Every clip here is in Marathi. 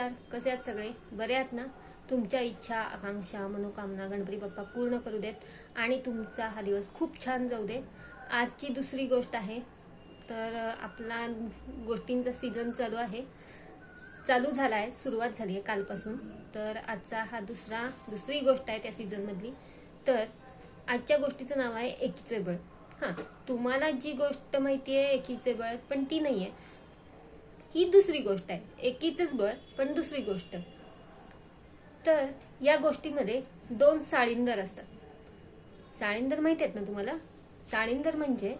नमस्कार. कसे आहात सगळे? बरे आहात ना? तुमच्या इच्छा आकांक्षा मनोकामना गणपती बाप्पा पूर्ण करू देत आणि तुमचा हा दिवस खूप छान जाऊ दे आजची दुसरी गोष्ट आहे. तर आपला गोष्टींचा सीझन चालू आहे. चालू झाला आहे सुरुवात झाली आहे कालपासून. तर आजचा हा दुसरा दुसरी गोष्ट आहे त्या सीझनमधली तर आजच्या गोष्टीचं नाव आहे एकीचे बळ. हां तुम्हाला जी गोष्ट माहिती आहे एकीचे बळ पण ती नाही आहे ही दुसरी गोष्ट आहे. एकीचंच बळ पण दुसरी गोष्ट. तर या गोष्टीमध्ये दोन साळींदर असतात. साळींदर माहिती आहेत ना तुम्हाला? साळींदर म्हणजे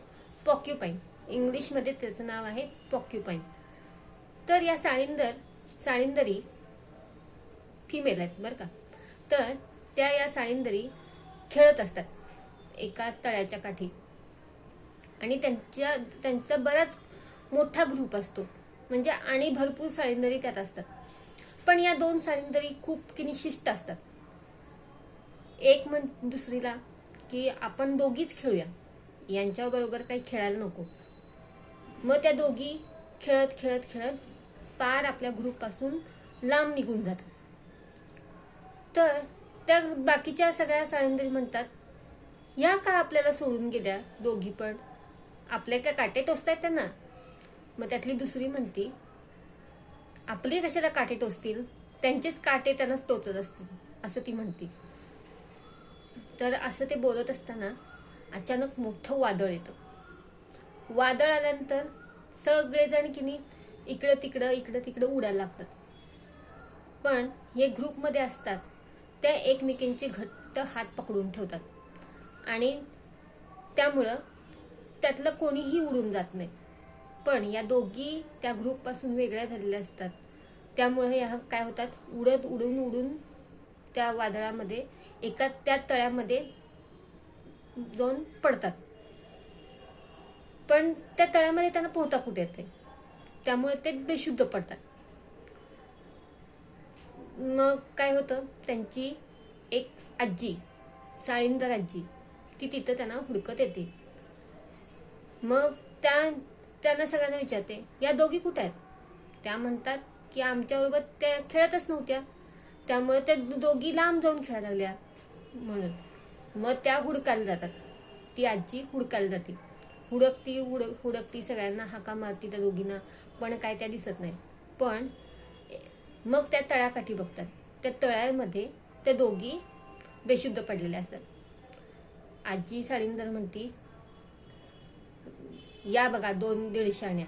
पॉक्युपाईन इंग्लिशमध्ये त्याचं नाव आहे पॉक्युपाईन तर या साळींदर साळींदरी फिमेल आहेत बरं का? तर त्या या साळींदरी खेळत असतात एका तळ्याच्या काठी. आणि त्यांच्या त्यांचा बराच मोठा ग्रुप असतो. म्हणजे आणि भरपूर साळींदरी त्यात असतात. पण या दोन साळींदरी खूप किनी शिष्ट असतात. एक म्हण दुसरीला की आपण दोघीच खेळूया. यांच्याबरोबर काही खेळायला नको. मग त्या दोघी खेळत खेळत खेळत पार आपल्या ग्रुपपासून लांब निघून जातात. तर त्या बाकीच्या सगळ्या साळंदरी म्हणतात या का आपल्याला सोडून गेल्या दोघी पण? आपल्या काय काटे टोचतायत त्यांना. मग त्यातली दुसरी म्हणती आपले कशाला काटे टोचतील? त्यांचेच काटे त्यांनाच टोचत असतील असं ती म्हणती. तर असं ते बोलत असताना अचानक मोठं वादळ येतं. वादळ आल्यानंतर सगळेजण किनी इकडं तिकडं इकडं तिकडं उडायला लागतात. पण हे ग्रुपमध्ये असतात त्या एकमेकींचे घट्ट हात पकडून ठेवतात. आणि त्यामुळं त्यातलं कोणीही उडून जात नाही. पण या दोघी त्या ग्रुपपासून वेगळ्या झालेल्या असतात. त्यामुळे ह्या काय होतात? उडत उडून उडून त्या वादळामध्ये एका त्या तळ्यामध्ये जाऊन पडतात. पण त्या तळ्यामध्ये त्यांना पोहता कुठे येते त्यामुळे ते बेशुद्ध पडतात. मग काय होतं? त्यांची एक आजी साळींदर आजी ती तिथं त्यांना हुडकत येते. मग त्या त्यांना सगळ्यांना विचारते या दोघी कुठे आहेत? त्या म्हणतात की आमच्याबरोबर त्या खेळतच नव्हत्या. त्यामुळे त्या दोघी लांब जाऊन खेळायला लागल्या. म्हणून मग त्या हुडकायला जातात. ती आजी हुडकायला जाते. हुडकती हुड हुडकती सगळ्यांना हाका मारती त्या दोघींना पण काय त्या दिसत नाही पण मग त्या तळ्याकाठी बघतात. त्या तळ्यामध्ये त्या दोघी बेशुद्ध पडलेल्या असतात. आजी साळींदर म्हणती या बघा दोन दीडशाण्या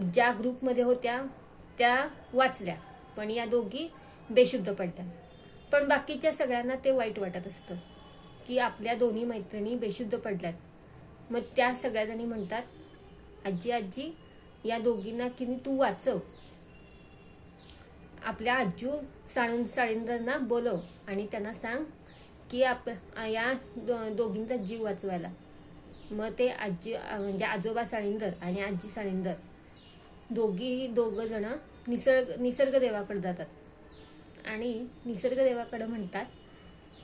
ज्या ग्रुपमध्ये होत्या त्या वाचल्या. पण या दोघी बेशुद्ध पडल्या पण बाकीच्या सगळ्यांना ते वाईट वाटत असतं की आपल्या दोन्ही मैत्रिणी बेशुद्ध पडल्यात. मग त्या सगळ्याजणी म्हणतात आजी आजी या दोघींना की तू वाचव. आपल्या आजू साळून साळींदरना बोलव आणि त्यांना सांग की आप या दो- दोघींचा जीव वाचवायला. मग ते आजी म्हणजे आजोबा साळींदर आणि आजी साळींदर दोघी दोघं जण निसर्ग निसर्गदेवाकडे जातात. आणि निसर्गदेवाकडं म्हणतात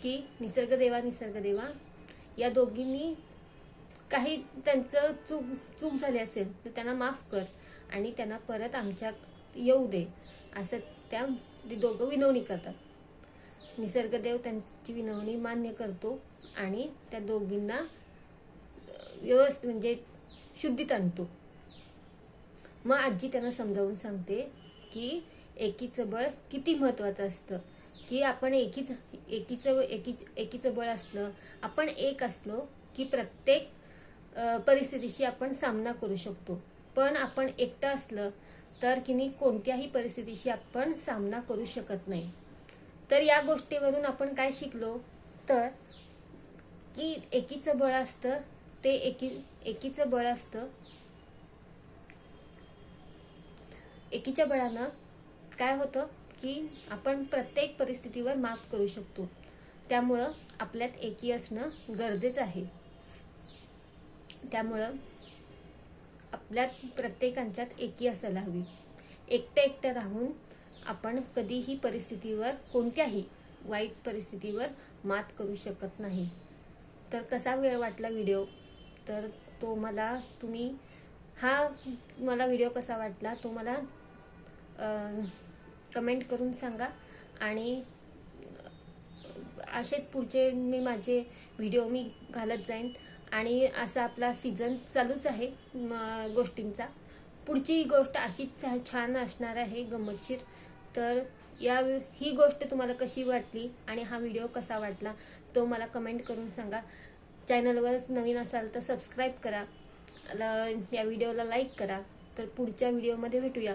की निसर्गदेवा निसर्गदेवा या दोघींनी काही त्यांचं चूक चूक झाली असेल तर त्यांना माफ कर आणि त्यांना परत आमच्या येऊ दे असं त्या ते दोघं विनवणी करतात. निसर्गदेव त्यांची विनवणी मान्य करतो आणि त्या दोघींना व्यवस्थित म्हणजे शुद्धीत आणतो. मग आजी त्यांना समजावून सांगते की एकीचं बळ किती महत्वाचं असतं. की आपण एकीच एकीचं एकीच एकीचं बळ असलं आपण एक असलो की प्रत्येक परिस्थितीशी आपण सामना करू शकतो. पण आपण एकटं असलं तर किनी कोणत्याही परिस्थितीशी आपण सामना करू शकत नाही. तर या गोष्टीवरून आपण काय शिकलो? तर की एकीचं बळ असतं ते एकी एकीचं बळ असतं. एकीच्या बळानं काय होतं की आपण प्रत्येक परिस्थितीवर मात करू शकतो. त्यामुळं आपल्यात एकी असणं गरजेचं आहे. त्यामुळं आपल्यात प्रत्येकांच्यात एकी असायला हवी. एकटं एकटं राहून आपण कधीही परिस्थितीवर कोणत्याही वाईट परिस्थितीवर मात करू शकत नाही. तर कसा वेळ वाटला व्हिडिओ? तर तो मला तुम्ही हा मला व्हिडिओ कसा वाटला तो मला कमेंट करून सांगा. आणि असेच पुढचे मी माझे व्हिडिओ मी घालत जाईन. आणि असा आपला सीझन चालूच आहे म, गोष्टींचा. पुढची गोष्ट अशीच छा- छान असणार आहे गंमतशीर. तर या ही गोष्ट तुम्हाला कशी वाटली आणि हा व्हिडिओ कसा वाटला तो मला कमेंट करून सांगा. चॅनलवरच नवीन असाल तर सबस्क्राईब करा. या व्हिडिओला लाईक करा. तर पुढच्या व्हिडिओमध्ये भेटूया.